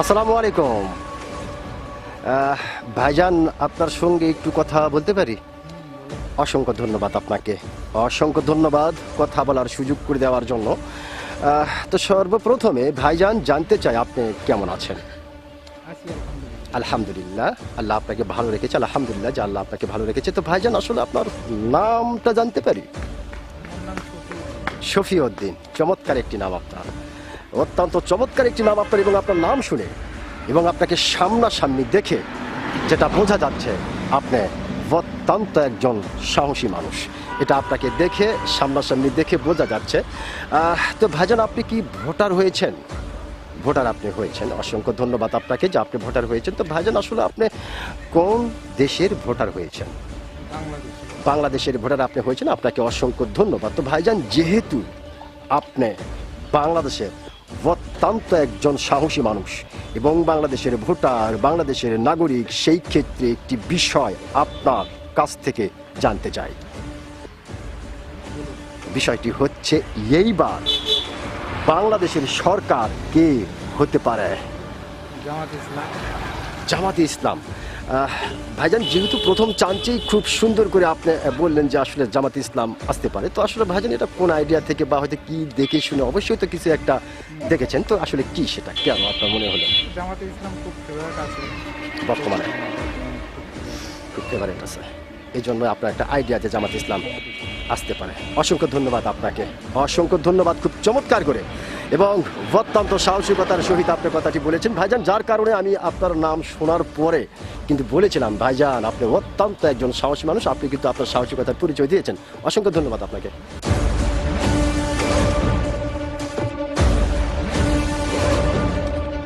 আসসালামু আলাইকুম। ভাইজান, আপনার সঙ্গে একটু কথা বলতে পারি? অসংখ্য ধন্যবাদ আপনাকে। অসংখ্য ধন্যবাদ কথা বলার সুযোগ করে দেওয়ার জন্য। তো সর্বপ্রথমে ভাইজান, জানতে চাই আপনি কেমন আছেন? আলহামদুলিল্লাহ, আল্লাহ আপনাকে ভালো রেখেছে, আলহামদুলিল্লাহ যে আল্লাহ আপনাকে ভালো রেখেছে। তো ভাইজান, আসলে আপনার নামটা জানতে পারি? শফিউদ্দিন, চমৎকার একটি নাম আপনার। অত্যন্ত চমৎকার একটি নাম আপনার এবং আপনার নাম শুনে এবং আপনাকে সামনাসামনি দেখে যেটা বোঝা যাচ্ছে, আপনি অত্যন্ত একজন সাহসী মানুষ। এটা আপনাকে দেখে, সামনাসামনি দেখে বোঝা যাচ্ছে। তো ভাইজান, আপনি কি ভোটার হয়েছেন? ভোটার আপনি হয়েছেন। অসংখ্য ধন্যবাদ আপনাকে যে আপনি ভোটার হয়েছেন। তো ভাইজান, আসলে আপনি কোন দেশের ভোটার হয়েছেন? বাংলাদেশের ভোটার আপনি হয়েছেন, আপনাকে অসংখ্য ধন্যবাদ। তো ভাইজান, যেহেতু আপনি বাংলাদেশের অত্যন্ত একজন সাহসী মানুষ এবং বাংলাদেশের ভোটার, বাংলাদেশের নাগরিক সেই ক্ষেত্রে একটি বিষয় আপনার কাছ থেকে জানতে চাই। বিষয়টি হচ্ছে এইবার বাংলাদেশের সরকার কে হতে পারে? জামাত ইসলাম। ভাইজান যেহেতু প্রথম চান্সেই খুব সুন্দর করে আপনি বললেন যে আসলে জামাতে ইসলাম আসতে পারে তো আসলে ভাইজান এটা কোন আইডিয়া থেকে বা হয়তো কি দেখে শুনে অবশ্যই তো কিছু একটা দেখেছেন তো আসলে কি সেটা? কেন আপনার মনে হলো? জামাতে ইসলাম খুব ফেভারিট আছে। বর্তমানে। খুব ফেভারিট আছে। এই জন্য আপনার একটা আইডিয়া যে জামাত ইসলাম আসতে পারে। অসংখ্য ধন্যবাদ আপনাকে। অসংখ্য ধন্যবাদ। খুব চমৎকার করে। এবং অত্যন্ত সাহসিকতার সহিত আপনি কথাটি বলেছেন। ভাইজান, যার কারণে আমি আপনার নাম শোনার পরে কিন্তু বলেছিলাম, ভাইজান, আপনি অত্যন্ত একজন সাহসী মানুষ। আপনি কিন্তু আপনার সাহসিকতার পরিচয় দিয়েছেন। অসংখ্য ধন্যবাদ আপনাকে।